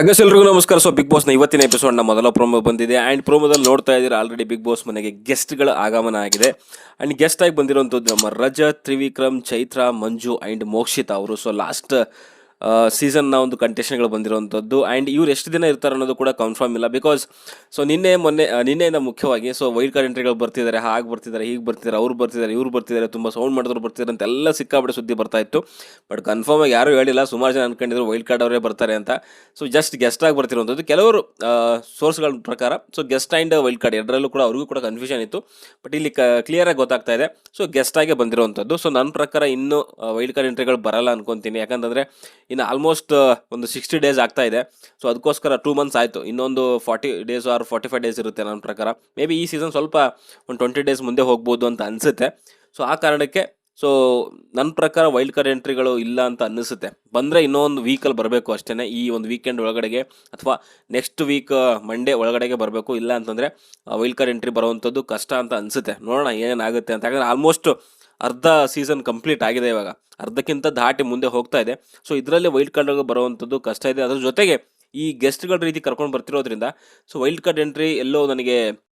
ಅಗಸ್ ಎಲ್ರಿಗೂ ನಮಸ್ಕಾರ. So big ಬಾಸ್ನ ಇವತ್ತಿನ ಎಪಿಸೋಡ್ನ ಮೊದಲ ಪ್ರೋಮೋ ಬಂದಿದೆ. ಆ್ಯಂಡ್ ಪ್ರೋಮೋದಲ್ಲಿ ನೋಡ್ತಾ ಇದ್ದೀರಾ ಆಲ್ರೆಡಿ ಬಿಗ್ ಬಾಸ್ ಮನೆಗೆ ಗೆಸ್ಟ್ಗಳ ಆಗಮನ ಆಗಿದೆ. ಆ್ಯಂಡ್ ಗೆಸ್ಟ್ ಆಗಿ ಬಂದಿರುವಂಥದ್ದು ನಮ್ಮ ರಜತ್, ತ್ರಿವಿಕ್ರಮ್, ಚೈತ್ರ, ಮಂಜು ಆ್ಯಂಡ್ ಮೋಕ್ಷಿತ ಅವರು. ಸೊ ಲಾಸ್ಟ್ ಸೀಸನ್ನ ಒಂದು ಕಂಟೆಸ್ಟೆಂಟ್ಗಳು ಬಂದಿರುವಂಥದ್ದು. ಆ್ಯಂಡ್ ಇವ್ರು ಎಷ್ಟು ದಿನ ಇರ್ತಾರೆ ಅನ್ನೋದು ಕೂಡ ಕನ್ಫರ್ಮ್ ಇಲ್ಲ. ಬಿಕಾಸ್ ಸೊ ನಿನ್ನೆ, ಮೊನ್ನೆ ನಿನ್ನೆಯಿಂದ ಮುಖ್ಯವಾಗಿ ಸೊ ವೈಲ್ಡ್ ಕಾರ್ಡ್ ಎಂಟ್ರಿಗಳು ಬರ್ತಿದ್ದಾರೆ, ಹಾಗೆ ಬರ್ತಿದ್ದಾರೆ, ಹೀಗೆ ಬರ್ತಿದ್ದಾರೆ, ಅವ್ರು ಬರ್ತಿದ್ದಾರೆ, ಇವ್ರು ಬರ್ತಿದ್ದಾರೆ, ತುಂಬ ಸೌಂಡ್ ಮಾಡಿದ್ರು ಬರ್ತಿದ್ದಾರೆ ಅಂತ ಎಲ್ಲ ಸಿಕ್ಕಾಬಿಟ್ಟು ಸುದ್ದಿ ಬರ್ತಾ ಇತ್ತು. ಬಟ್ ಕನ್ಫರ್ಮ್ ಆಗಿ ಯಾರೂ ಹೇಳಿಲ್ಲ, ಸುಮಾರು ಜನ ಅನ್ಕೊಂಡಿದ್ರು ವೈಲ್ಡ್ ಕಾರ್ಡ್ ಅವರೇ ಬರ್ತಾರೆ ಅಂತ. ಸೊ ಜಸ್ಟ್ ಗೆಸ್ಟ್ ಆಗಿ ಬರ್ತಿರುವಂಥದ್ದು. ಕೆಲವರು ಸೋರ್ಸ್ಗಳ ಪ್ರಕಾರ so guest and wild card ಎರಡರಲ್ಲೂ ಕೂಡ ಅವ್ರಿಗೂ ಕೂಡ ಕನ್ಫ್ಯೂಷನ್ ಇತ್ತು. ಬಟ್ ಇಲ್ಲಿ ಕ್ಲಿಯರ್ ಆಗಿ ಗೊತ್ತಾಗ್ತಾ ಇದೆ. ಸೊ ಗೆಸ್ಟ್ ಆಗಿ ಬಂದಿರುವಂಥದ್ದು. ಸೊ ನನ್ನ ಪ್ರಕಾರ ಇನ್ನೂ ವೈಲ್ಡ್ ಕಾರ್ಡ್ ಎಂಟ್ರಿಗಳು ಬರಲ್ಲ ಅನ್ಕೊಂತೀನಿ. ಯಾಕಂತಂದ್ರೆ ಇನ್ನು ಆಲ್ಮೋಸ್ಟ್ ಒಂದು ಸಿಕ್ಸ್ಟಿ ಡೇಸ್ ಆಗ್ತಾ ಇದೆ. ಸೊ ಅದಕ್ಕೋಸ್ಕರ ಟೂ ಮಂತ್ಸ್ ಆಯಿತು. ಇನ್ನೊಂದು forty days or forty five days ಇರುತ್ತೆ ನನ್ನ ಪ್ರಕಾರ. ಮೇ ಬಿ ಈ ಸೀಸನ್ ಸ್ವಲ್ಪ ಒಂದು ಟ್ವೆಂಟಿ ಡೇಸ್ ಮುಂದೆ ಹೋಗ್ಬೋದು ಅಂತ ಅನಿಸುತ್ತೆ. ಸೊ ಆ ಕಾರಣಕ್ಕೆ ಸೊ ನನ್ನ ಪ್ರಕಾರ ವೈಲ್ಡ್ ಕಾರ್ಡ್ ಎಂಟ್ರಿಗಳು ಇಲ್ಲ ಅಂತ ಅನ್ನಿಸುತ್ತೆ ಬಂದರೆ ಇನ್ನೊಂದು ವೀಕಲ್ಲಿ ಬರಬೇಕು ಅಷ್ಟೇ ಈ ಒಂದು ವೀಕೆಂಡ್ ಒಳಗಡೆಗೆ ಅಥವಾ ನೆಕ್ಸ್ಟ್ ವೀಕ್ ಮಂಡೇ ಒಳಗಡೆಗೆ ಬರಬೇಕು. ಇಲ್ಲ ಅಂತಂದರೆ ವೈಲ್ಡ್ ಕಾರ್ಡ್ ಎಂಟ್ರಿ ಬರುವಂಥದ್ದು ಕಷ್ಟ ಅಂತ ಅನಿಸುತ್ತೆ. ನೋಡೋಣ ಏನಾಗುತ್ತೆ ಅಂತ. ಯಾಕಂದರೆ ಆಲ್ಮೋಸ್ಟ್ ಅರ್ಧ ಸೀಸನ್ ಕಂಪ್ಲೀಟ್ ಆಗಿದೆ ಇವಾಗ. ಅರ್ಧಕ್ಕಿಂತ ದಾಟಿ ಮುಂದೆ ಹೋಗ್ತಾ ಇದೆ. ಸೊ ಇದರಲ್ಲಿ ವೈಲ್ಡ್ ಕಾರ್ಡ್ ಬರುವಂಥದ್ದು ಕಷ್ಟ ಇದೆ. ಅದ್ರ ಜೊತೆಗೆ ಈ ಗೆಸ್ಟ್ಗಳ ರೀತಿ ಕರ್ಕೊಂಡು ಬರ್ತಿರೋದ್ರಿಂದ ಸೊ ವೈಲ್ಡ್ ಕಾರ್ಡ್ ಎಂಟ್ರಿ ಎಲ್ಲೋ ನನಗೆ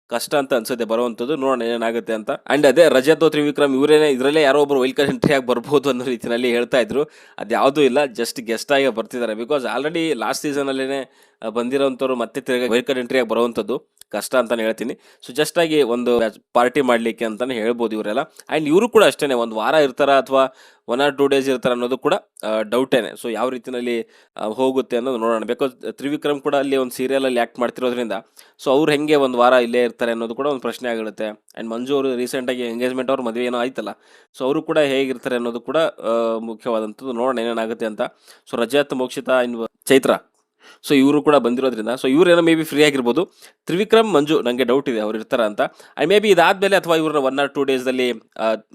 ಕಷ್ಟ ಅಂತ ಅನ್ಸುತ್ತೆ ಬರುವಂಥದ್ದು. ನೋಡೋಣ ಏನಾಗುತ್ತೆ ಅಂತ. ಅಂಡ್ ಅದೇ ರಜತ್ ತ್ರಿವಿಕ್ರಮ್ ಇವರೇನೇ, ಇದರಲ್ಲೇ ಯಾರೋ ಒಬ್ಬರು ವೈಲ್ಡ್ ಕಾರ್ಡ್ ಎಂಟ್ರಿ ಆಗಿ ಬರ್ಬೋದು ಅನ್ನೋ ರೀತಿಯಲ್ಲಿ ಹೇಳ್ತಾ ಇದ್ರು. ಅದ್ಯಾವುದೂ ಇಲ್ಲ ಜಸ್ಟ್ ಗೆಸ್ಟ್ ಆಗಿ ಬರ್ತಿದ್ದಾರೆ. ಬಿಕಾಸ್ ಆಲ್ರೆಡಿ ಲಾಸ್ಟ್ ಸೀಸನಲ್ಲೇ ಬಂದಿರೋಂಥವ್ರು ಮತ್ತೆ ತಿರ್ಗಿ ವೈಲ್ಡ್ ಕಾರ್ಡ್ ಎಂಟ್ರಿ ಆಗಿ ಬರುವಂಥದ್ದು. ಕಷ್ಟ ಅಂತಲೇ ಹೇಳ್ತೀನಿ. ಸೊ ಆಗಿ ಒಂದು ಪಾರ್ಟಿ ಮಾಡಲಿಕ್ಕೆ ಅಂತಲೇ ಹೇಳ್ಬೋದು ಇವರೆಲ್ಲ. ಆ್ಯಂಡ್ ಇವರು ಕೂಡ ಅಷ್ಟೇ ಒಂದು ವಾರ ಇರ್ತಾರ ಅಥವಾ ಒನ್ ಆರ್ ಟೂ ಡೇಸ್ ಇರ್ತಾರೆ ಅನ್ನೋದು ಕೂಡ ಡೌಟೇನೆ ಸೊ ಯಾವ ರೀತಿಯಲ್ಲಿ ಹೋಗುತ್ತೆ ಅನ್ನೋದು ನೋಡೋಣ. ಬಿಕಾಸ್ ತ್ರಿವಿಕ್ರಮ್ ಕೂಡ ಅಲ್ಲಿ ಒಂದು ಸೀರಿಯಲಲ್ಲಿ ಆ್ಯಕ್ಟ್ ಮಾಡ್ತಿರೋದ್ರಿಂದ ಸೊ ಅವ್ರು ಹೆಂಗೆ ಒಂದು ವಾರ ಇಲ್ಲೇ ಇರ್ತಾರೆ ಅನ್ನೋದು ಕೂಡ ಒಂದು ಪ್ರಶ್ನೆ ಆಗಿರುತ್ತೆ. ಆ್ಯಂಡ್ ಮಂಜು ಅವರು ರೀಸೆಂಟಾಗಿ ಎಂಗೇಜ್ಮೆಂಟ್ ಅವ್ರ ಮದುವೆ ಏನೋ ಆಯ್ತಲ್ಲ. ಸೊ ಅವರು ಕೂಡ ಹೇಗಿರ್ತಾರೆ ಅನ್ನೋದು ಕೂಡ ಮುಖ್ಯವಾದಂಥದ್ದು ನೋಡೋಣ ಏನೇನಾಗುತ್ತೆ ಅಂತ. So Rajath, Mokshitha and Chaitra. So ಇವರು ಕೂಡ ಬಂದಿರೋದ್ರಿಂದ ಸೊ ಇವರೇನೋ ಮೇ ಬಿ ಫ್ರೀ ಆಗಿರ್ಬೋದು. ತ್ರಿವಿಕ್ರಮ್, ಮಂಜು ನನಗೆ ಡೌಟ್ ಇದೆ, ಅವ್ರು ಇರ್ತಾರ ಅಂತ. ಐ ಮೇ ಬಿ ಇದಾದಮೇಲೆ ಅಥವಾ ಇವ್ರನ್ನ ಒನ್ ಆರ್ ಟೂ ಡೇಸ್ದಲ್ಲಿ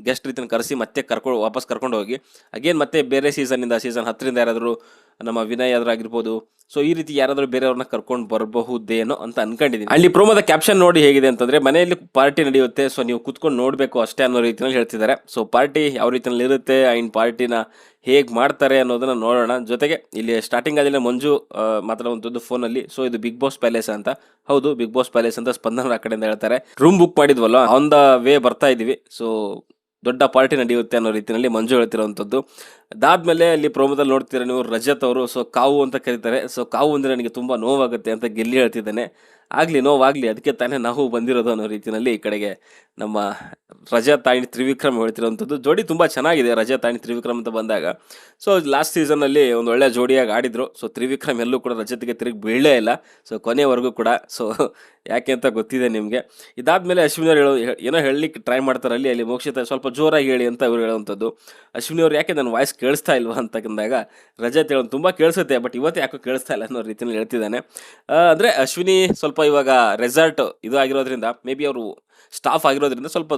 ಗೆಸ್ಟ್ ರೀತಿನ ಕರೆಸಿ ಮತ್ತೆ ಕರ್ಕೊಂಡು ವಾಪಸ್ ಕರ್ಕೊಂಡು ಹೋಗಿ ಅಗೇನ್ ಮತ್ತೆ ಬೇರೆ ಸೀಸನ್ನಿಂದ ಸೀಸನ್ ಹತ್ತರಿಂದ ಯಾರಾದರೂ ನಮ್ಮ ವಿನಯ್ ಆದ್ರಾಗಿರ್ಬೋದು ಸೊ ಈ ರೀತಿ ಯಾರಾದರೂ ಬೇರೆಯವ್ರನ್ನ ಕರ್ಕೊಂಡು ಬರಬಹುದೇನೋ ಅಂತ ಅನ್ಕೊಂಡಿದ್ದೀನಿ ಅಲ್ಲಿ ಪ್ರೋಮೋದ ಕ್ಯಾಪ್ಷನ್ ನೋಡಿ ಹೇಗಿದೆ ಅಂತಂದ್ರೆ, ಮನೆಯಲ್ಲಿ ಪಾರ್ಟಿ ನಡೆಯುತ್ತೆ ಸೊ ನೀವು ಕುತ್ಕೊಂಡು ನೋಡಬೇಕು ಅಷ್ಟೇ ಅನ್ನೋ ರೀತಿಯಲ್ಲಿ ಹೇಳ್ತಿದ್ದಾರೆ. ಸೊ ಪಾರ್ಟಿ ಯಾವ ರೀತಿಯಲ್ಲಿ ಇರುತ್ತೆ ಆ್ಯಂಡ್ ಪಾರ್ಟಿನ ಹೇಗೆ ಮಾಡ್ತಾರೆ ಅನ್ನೋದನ್ನ ನೋಡೋಣ. ಜೊತೆಗೆ ಇಲ್ಲಿ ಸ್ಟಾರ್ಟಿಂಗ್ ಅದಿಲ್ಲ ಮಂಜು ಮಾತಾಡುವಂಥದ್ದು ಫೋನಲ್ಲಿ. ಸೊ ಇದು ಬಿಗ್ ಬಾಸ್ ಪ್ಯಾಲೇಸ್ ಅಂತ. ಹೌದು ಬಿಗ್ ಬಾಸ್ ಪ್ಯಾಲೇಸ್ ಅಂತ ಸ್ಪಂದನ ಆ ಕಡೆಯಿಂದ ಹೇಳ್ತಾರೆ. ರೂಮ್ ಬುಕ್ ಮಾಡಿದ್ವಲ್ಲ ಆನ್ ದ ವೇ ಬರ್ತಾ ಇದ್ದೀವಿ ಸೊ ದೊಡ್ಡ ಪಾರ್ಟಿ ನಡೆಯುತ್ತೆ ಅನ್ನೋ ರೀತಿಯಲ್ಲಿ ಮಂಜು ಹೇಳ್ತಿರೋವಂಥದ್ದು. ಅದಾದಮೇಲೆ ಅಲ್ಲಿ ಪ್ರೋಮೋದಲ್ಲಿ ನೋಡ್ತೀರ ನೀವು ರಜತ್ ಅವರು, ಸೊ ಕಾವು ಅಂತ ಕರೀತಾರೆ. ಸೊ ಕಾವು ಅಂದರೆ ನನಗೆ ತುಂಬ ನೋವಾಗುತ್ತೆ ಅಂತ ಗೆಲ್ಲಿ ಹೇಳ್ತಿದ್ದಾನೆ. ಆಗಲಿ ನೋವಾಗಲಿ ಅದಕ್ಕೆ ತಾನೇ ನಾವು ಬಂದಿರೋದು ಅನ್ನೋ ರೀತಿಯಲ್ಲಿ ಈ ಕಡೆಗೆ ನಮ್ಮ ರಜಾ ತಾಣಿ ತ್ರಿವಿಕ್ರಮ್ ಹೇಳ್ತಿರೋವಂಥದ್ದು. ಜೋಡಿ ತುಂಬ ಚೆನ್ನಾಗಿದೆ ರಜಾ ತಾಣಿ ತ್ರಿವಿಕ್ರಮ್ ಅಂತ ಬಂದಾಗ. ಸೊ ಲಾಸ್ಟ್ ಸೀಸನಲ್ಲಿ ಒಂದು ಒಳ್ಳೆ ಜೋಡಿಯಾಗಿ ಆಡಿದರು. ಸೊ ತ್ರಿವಿಕ್ರಮ್ ಎಲ್ಲೂ ಕೂಡ ರಜತಿಗೆ ತಿರುಗಿ ಬೀಳಲೇ ಇಲ್ಲ. ಸೊ ಕೊನೆವರೆಗೂ ಕೂಡ. ಸೊ ಯಾಕೆ ಅಂತ ಗೊತ್ತಿದೆ ನಿಮಗೆ. ಇದಾದಮೇಲೆ ಅಶ್ವಿನಿ ಹೇಳೋ ಏನೋ ಹೇಳಲಿಕ್ಕೆ ಟ್ರೈ ಮಾಡ್ತಾರೆ ಅಲ್ಲಿ ಅಲ್ಲಿ ಮೋಕ್ಷಿತ ಸ್ವಲ್ಪ ಜೋರಾಗಿ ಹೇಳಿ ಅಂತ ಇವ್ರು ಹೇಳುವಂಥದ್ದು. ಅಶ್ವಿನಿ ಅವ್ರು ಯಾಕೆ ನನ್ನ ವಾಯ್ಸ್ ಕೇಳಿಸ್ತಾ ಇಲ್ವಾ ಅಂತ ಅಂದಾಗ ರಜತ್ ಹೇಳೋದು ತುಂಬ ಕೇಳಿಸುತ್ತೆ ಬಟ್ ಇವತ್ತು ಯಾಕೋ ಕೇಳಿಸ್ತಾ ಇಲ್ಲ ಅನ್ನೋ ರೀತಿಯಲ್ಲಿ ಹೇಳ್ತಿದ್ದಾನೆ. ಅಂದ್ರೆ ಅಶ್ವಿನಿ ಸ್ವಲ್ಪ ಇವಾಗ ರೆಸಾರ್ಟ್ ಇದು ಆಗಿರೋದ್ರಿಂದ ಮೇ ಬಿ ಅವರು ಸ್ಟಾಫ್ ಆಗಿರೋದ್ರಿಂದ ಸ್ವಲ್ಪ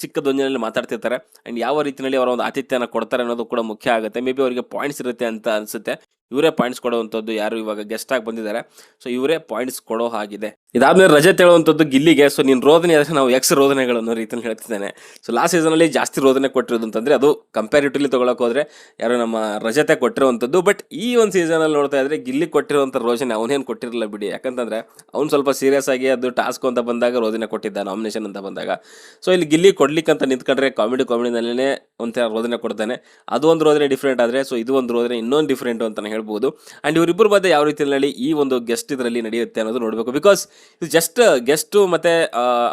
ಚಿಕ್ಕ ಧ್ವನಿಯಲ್ಲಿ ಮಾತಾಡ್ತಿರ್ತಾರೆ. ಆ್ಯಂಡ್ ಯಾವ ರೀತಿಯಲ್ಲಿ ಅವರ ಒಂದು ಆತಿಥ್ಯನ ಕೊಡ್ತಾರೆ ಅನ್ನೋದು ಕೂಡ ಮುಖ್ಯ ಆಗುತ್ತೆ. ಮೇ ಬಿ ಅವರಿಗೆ ಪಾಯಿಂಟ್ಸ್ ಇರುತ್ತೆ ಅಂತ ಅನಿಸುತ್ತೆ. ಇವರೇ ಪಾಯಿಂಟ್ಸ್ ಕೊಡುವಂಥದ್ದು ಯಾರು ಇವಾಗ ಗೆಸ್ಟ್ ಆಗಿ ಬಂದಿದ್ದಾರೆ. ಸೊ ಇವರೇ ಪಾಯಿಂಟ್ಸ್ ಕೊಡೋ ಹಾಗಿದೆ. ಇದಾದ್ಮೇಲೆ ರಜೆ ತೇಳುವಂಥದ್ದು ಗಿಲ್ಲಿಗೆ. ಸೊ ನೀನು ರೋದನೆ ಆದರೆ ನಾವು ಎಕ್ಸ್ ರೋಧನೆಗಳು ಅನ್ನೋ ರೀತಿಯಲ್ಲಿ ಹೇಳ್ತಿದ್ದಾನೆ. ಸೊ ಲಾಸ್ಟ್ ಸೀಸನಲ್ಲಿ ಜಾಸ್ತಿ ರೋದನೆ ಕೊಟ್ಟಿರೋದು ಅಂತಂದ್ರೆ ಅದು ಕಂಪ್ಯಾರಿಟಿವ್ಲಿ ತೊಗೊಳಕ್ಕೆ ಹೋದ್ರೆ ಯಾರು ನಮ್ಮ ರಜತೆ ಕೊಟ್ಟಿರುವಂಥದ್ದು. ಬಟ್ ಈ ಒಂದು ಸೀಸನಲ್ಲಿ ನೋಡ್ತಾ ಇದ್ರೆ ಗಿಲ್ಲಿ ಕೊಟ್ಟಿರುವಂಥ ರೋಜನೆ ಅವನೇನು ಕೊಟ್ಟಿರಲಿಲ್ಲ ಬಿಡಿ. ಯಾಕಂತಂದ್ರೆ ಅವ್ನು ಸ್ವಲ್ಪ ಸೀರಿಯಸ್ ಆಗಿ ಅದು ಟಾಸ್ಕ್ ಅಂತ ಬಂದಾಗ ರೋದನೆ ಕೊಟ್ಟಿದ್ದ ನಾಮಿನೇಷನ್ ಅಂತ ಬಂದಾಗ. ಸೊ ಇಲ್ಲಿ ಗಿಲ್ಲಿ ಕೊಡ್ಲಿಕ್ಕಂತ ನಿಂತ್ಕೊಂಡ್ರೆ ಕಾಮಿಡಿ ಕಾಮಿಡಿನಲ್ಲೇ ಒಂಥರ ರೋದನೆ ಕೊಡ್ತಾನೆ. ಅದು ಒಂದು ರೋದನೆ ಡಿಫ್ರೆಂಟ್ ಆದರೆ ಸೊ ಇದು ಒಂದು ರೋದನೆ ಇನ್ನೊಂದು ಡಿಫ್ರೆಂಟ್ ಅಂತಲೇ ಹೇಳ್ಬೋದು. ಆ್ಯಂಡ್ ಇವರಿಬ್ಬರ ಮಧ್ಯೆ ಯಾವ ರೀತಿಯಲ್ಲಿ ಈ ಒಂದು ಗೆಸ್ಟ್ ಇದರಲ್ಲಿ ನಡೆಯುತ್ತೆ ಅನ್ನೋದು ನೋಡಬೇಕು. ಬಿಕಾಸ್ ಇದು ಜಸ್ಟ್ ಗೆಸ್ಟು ಮತ್ತು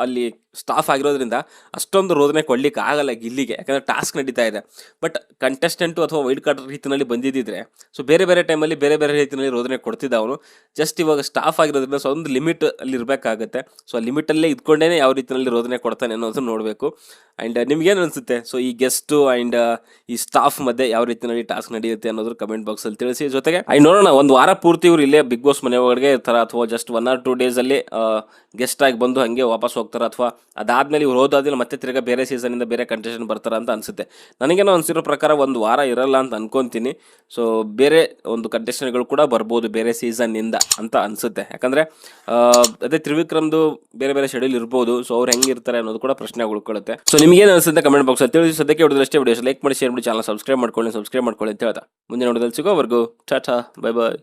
ಅಲ್ಲಿ ಸ್ಟಾಫ್ ಆಗಿರೋದ್ರಿಂದ ಅಷ್ಟೊಂದು ರೋದನೆ ಕೊಡ್ಲಿಕ್ಕೆ ಆಗಲ್ಲ ಗಿಲ್ಲಿಗೆ ಯಾಕಂದರೆ ಟಾಸ್ಕ್ ನಡೀತಾ ಇದೆ. ಬಟ್ ಕಂಟೆಸ್ಟೆಂಟು ಅಥವಾ ವೈಲ್ಡ್ ಕಾರ್ಡ್ ರೀತಿಯಲ್ಲಿ ಬಂದಿದ್ದಿದ್ರೆ ಸೊ ಬೇರೆ ಬೇರೆ ಟೈಮಲ್ಲಿ ಬೇರೆ ಬೇರೆ ರೀತಿಯಲ್ಲಿ ರೋದನೆ ಕೊಡ್ತಿದ್ದ ಅವನು. ಜಸ್ಟ್ ಇವಾಗ ಸ್ಟಾಫ್ ಆಗಿರೋದ್ರಿಂದ ಸೊ ಒಂದು ಲಿಮಿಟ್ ಅಲ್ಲಿ ಇರಬೇಕಾಗುತ್ತೆ. ಸೊ ಆ ಲಿಮಿಟಲ್ಲೇ ಇದ್ಕೊಂಡೇ ಯಾವ ರೀತಿಯಲ್ಲಿ ರೋದನೆ ಕೊಡ್ತಾನೆ ಅನ್ನೋದನ್ನು ನೋಡಬೇಕು. ಆ್ಯಂಡ್ ನಿಮ್ಗೇನು ಅನಿಸುತ್ತೆ? ಸೊ ಈ ಗೆಸ್ಟು ಆ್ಯಂಡ್ ಈ ಸ್ಟಾಫ್ ಮಧ್ಯೆ ಯಾವ ರೀತಿಯಲ್ಲಿ ಟಾಸ್ಕ್ ನಡೆಯುತ್ತೆ ಅನ್ನೋದ್ರ ಕಮೆಂಟ್ ಬಾಕ್ಸಲ್ಲಿ ತಿಳಿಸಿ. ಜೊತೆಗೆ ಐ ನೋಡೋಣ, ಒಂದು ವಾರ ಪೂರ್ತಿ ಇವರು ಇಲ್ಲೇ ಬಿಗ್ ಬಾಸ್ ಮನೆ ಒಳಗೆ ಇರ್ತಾರ? ಅಥವಾ ಜಸ್ಟ್ ಒನ್ ಆರ್ ಟೂ ಡೇಸಲ್ಲಿ ಗೆಸ್ಟ್ ಆಗಿ ಬಂದು ಹಾಗೆ ವಾಪಸ್ ಹೋಗ್ತಾರೆ? ಅಥವಾ ಅದಾದ್ಮೇಲೆ ಇವ್ರು ಹೋದಾದ್ಮೇಲೆ ಮತ್ತೆ ತಿರ್ಗಾ ಬೇರೆ ಸೀಸನಿಂದ ಬೇರೆ ಕಂಟೆಸ್ಟೆಂಟ್ ಬರ್ತಾರ ಅಂತ ಅನ್ಸುತ್ತೆ. ನನಗೇನೋ ಅನ್ಸಿರೋ ಪ್ರಕಾರ ಒಂದು ವಾರ ಇರಲ್ಲ ಅಂತ ಅನ್ಕೊಂತೀನಿ. ಸೊ ಬೇರೆ ಒಂದು ಕಂಟೆಸ್ಟೆಂಟ್ಗಳು ಕೂಡ ಬರ್ಬೋದು ಬೇರೆ ಸೀಸನ್ನಿಂದ ಅಂತ ಅನ್ಸುತ್ತೆ. ಯಾಕಂದ್ರೆ ಅದೇ ತ್ರಿವಿಕ್ರಮ್ದು ಬೇರೆ ಬೇರೆ ಶೆಡ್ಯೂಲ್ ಇರ್ಬೋದು. ಸೊ ಅವ್ರು ಹೆಂಗಿರ್ತಾರೆ ಅನ್ನೋದು ಕೂಡ ಪ್ರಶ್ನೆ ಉಳ್ಕೊಳ್ಳುತ್ತೆ ಸೊ ನಿಮ್ಗೇನು ಅನ್ಸುತ್ತೆ ಕಮೆಂಟ್ ಬಾಕ್ಸ್ ತಿಳಿಸಿ, ಸದ್ಯಕ್ಕೆ ಅಷ್ಟೇ ವಿಡಿಯೋಸ್ ಲೈಕ್ ಮಾಡಿ ಶೇರ್ ಮಾಡಿ ಚಾನಲ್ ಸಬ್ಸ್ಕ್ರೈಬ್ ಮಾಡ್ಕೊಳ್ಳಿ ಸಬ್ಸ್ಕ್ರೈಬ್ ಮಾಡ್ಕೊಳ್ಳಿ ಅಂತ ಹೇಳ್ತಾ. ಮುಂದೆ ನೋಡೋದಲ್ಲಿ ಸಿಗೋವರೆಗೂ. ಟಾಟಾ ಬೈ ಬಾಯ್